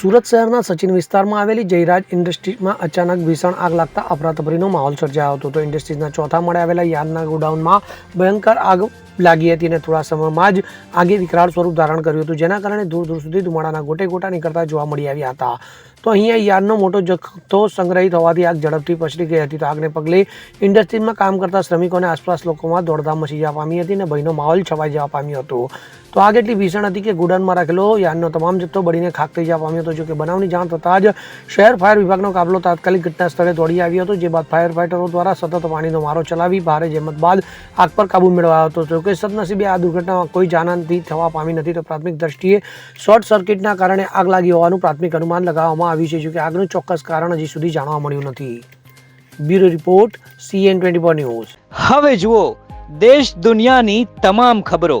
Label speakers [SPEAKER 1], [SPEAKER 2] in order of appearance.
[SPEAKER 1] સુરત શહેરના સચિન વિસ્તારમાં આવેલી જયરાજ ઇન્ડસ્ટ્રીઝમાં અચાનક ભીષણ આગ લાગતા અફરાતફરીનો માહોલ સર્જાયો હતો. તો ઇન્ડસ્ટ્રીઝના ચોથા માળે આવેલા યાર્ડના ગોડાઉનમાં ભયંકર આગ લાગી હતી અને થોડા સમયમાં જ આગે વિકરાળ સ્વરૂપ ધારણ કર્યું હતું, જેના કારણે દૂર દૂર સુધી ધુમાડાના ગોટે ગોટા નીકળતા જોવા મળી આવ્યા હતા. તો અહીંયા યાર્ડનો મોટો જથ્થો સંગ્રહિત હોવાથી આગ ઝડપથી પસરી ગઈ હતી. તો આગને પગલે ઇન્ડસ્ટ્રીઝમાં કામ કરતા શ્રમિકો અને આસપાસ લોકોમાં દોડધામ મચી જવા પામી હતી અને ભયનો માહોલ છવાઈ જવા પામ્યો હતો. તો આગ એટલી ભીષણ હતી કે ગોડાઉનમાં રાખેલો યાનનો તમામ જથ્થો બળીને ખાક થઈ જવા પામ્યો હતો. જો કે બનાવની જાણ થતાં જ શહેર ફાયર વિભાગનો કાફલો તાત્કાલિક ઘટના સ્થળે દોડી આવ્યો હતો, જે બાદ ફાયર ફાઇટરો દ્વારા સતત પાણીનો મારો ચલાવી ભારે જહેમત બાદ આગ પર કાબુ મેળવાયો હતો. જો કે સદનસીબે આ દુર્ઘટનામાં કોઈ જાનહાનિ થવા પામી નથી તો પ્રાથમિક દ્રષ્ટિએ શોર્ટ સર્કિટના કારણે આગ લાગી હોવાનું પ્રાથમિક અનુમાન લગાવવામાં આવ્યું છે. જો કે આગનું ચોક્કસ કારણ હજી સુધી જાણવા મળ્યું નથી. Bureau report, CN twenty news.
[SPEAKER 2] હવે જુઓ, દેશ દુનિયાની તમામ ખબરો.